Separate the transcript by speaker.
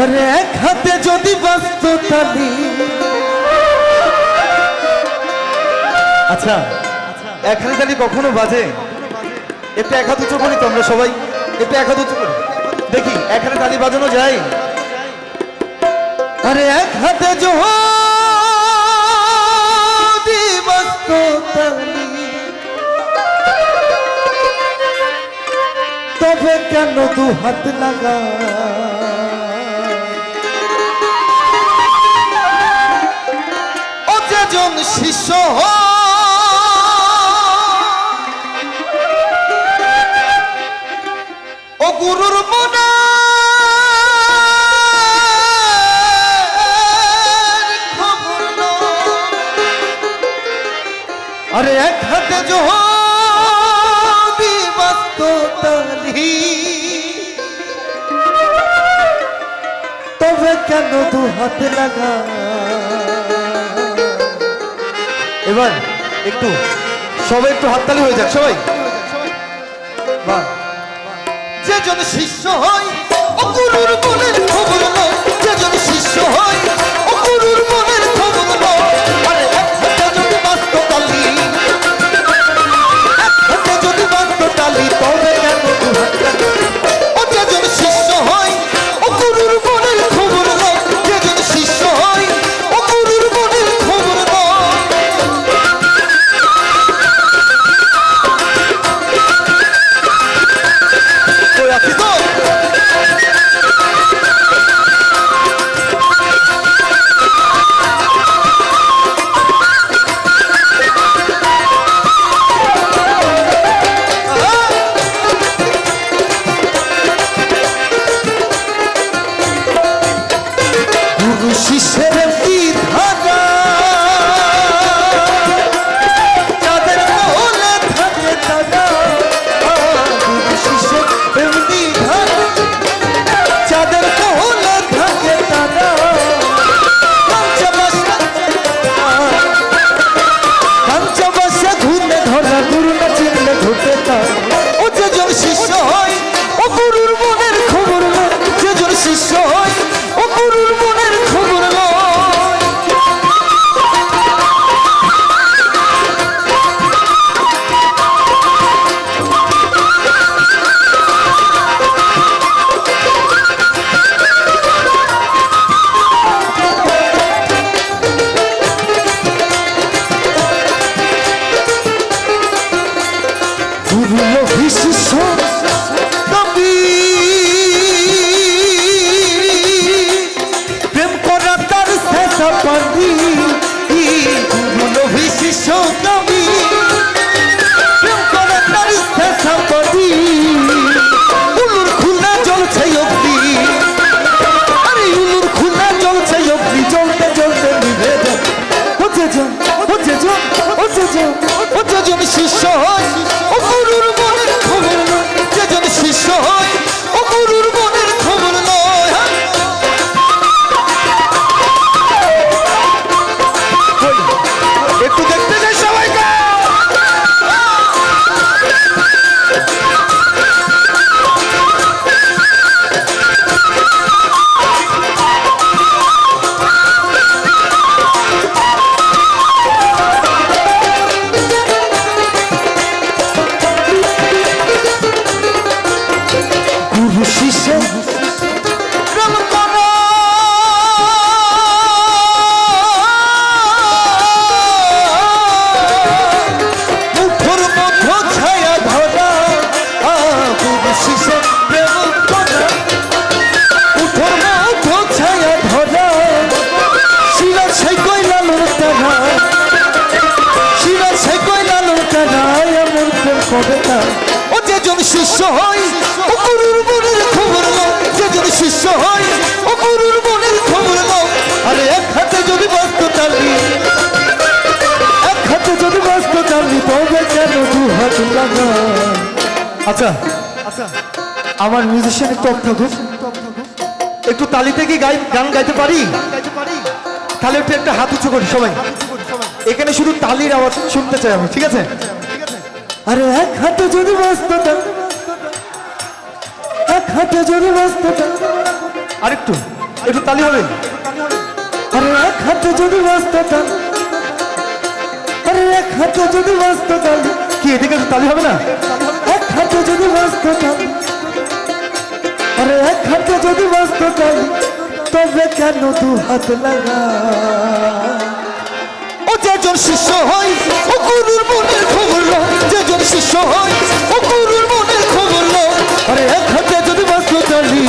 Speaker 1: আরে এক হাতে যদি বাস্ত তালি আচ্ছা এক হাতে তালি কখনো বাজে? একটু এক হাত উঁচু করি তো আমরা সবাই। একটু এক হাত উঁচু করি। দেখি, এক হাতে তালি বাজানো যায়? আরে এক হাতে যদি তালি তবে কেন দু হাত লাগা ও যেজন শিষ্য ও গুরুর মনে। আরে এক হাতে যদি বাস্ত তবে কেন দু হাতে লাগা এবার একটু সবাই একটু হাততালি হয়ে যাক সবাই। যে জন শিষ্য হয় গুরুর বলে করে না। ও যে জন শিষ্য হয় ও গুরুর মনের খবর নাও। যে জন শিষ্য হয় ও গুরুর মনের খবর নাও। আরে এক হাতে যদি বাস্ত তালি এক হাতে যদি বাস্ত তালি তবে কেন দু হাত লাগা আচ্ছা আচ্ছা আমার মিউজিশিয়ান একটু অর্থ একটু তালিতে কি গাই গান গাইতে পারি? তাহলে একটু একটা হাত উঁচু করি সবাই। এখানে শুধু তালির আওয়াজ শুনতে চাই আমি, ঠিক আছে? আরে এক হাতে যদি ব্যস্ততা এক হাতে যদি ব্যস্ততা। আরেকটু একটু তালি হবে? আরে এক হাতে যদি তাল আরে এক হাতে যদি তাল কি এদিকে তালি হবে না? এক হাতে যদি তাল আরে এক হাতে যদি তাল তবে কেন দু হাত লাগা ও যেজন শিষ্য হয় ও গুরুর মনের খবর যেজন শিষ্য হয় ও গুরুর মনের খবর লো আরে এক হাতে যদি বাঁচত চালি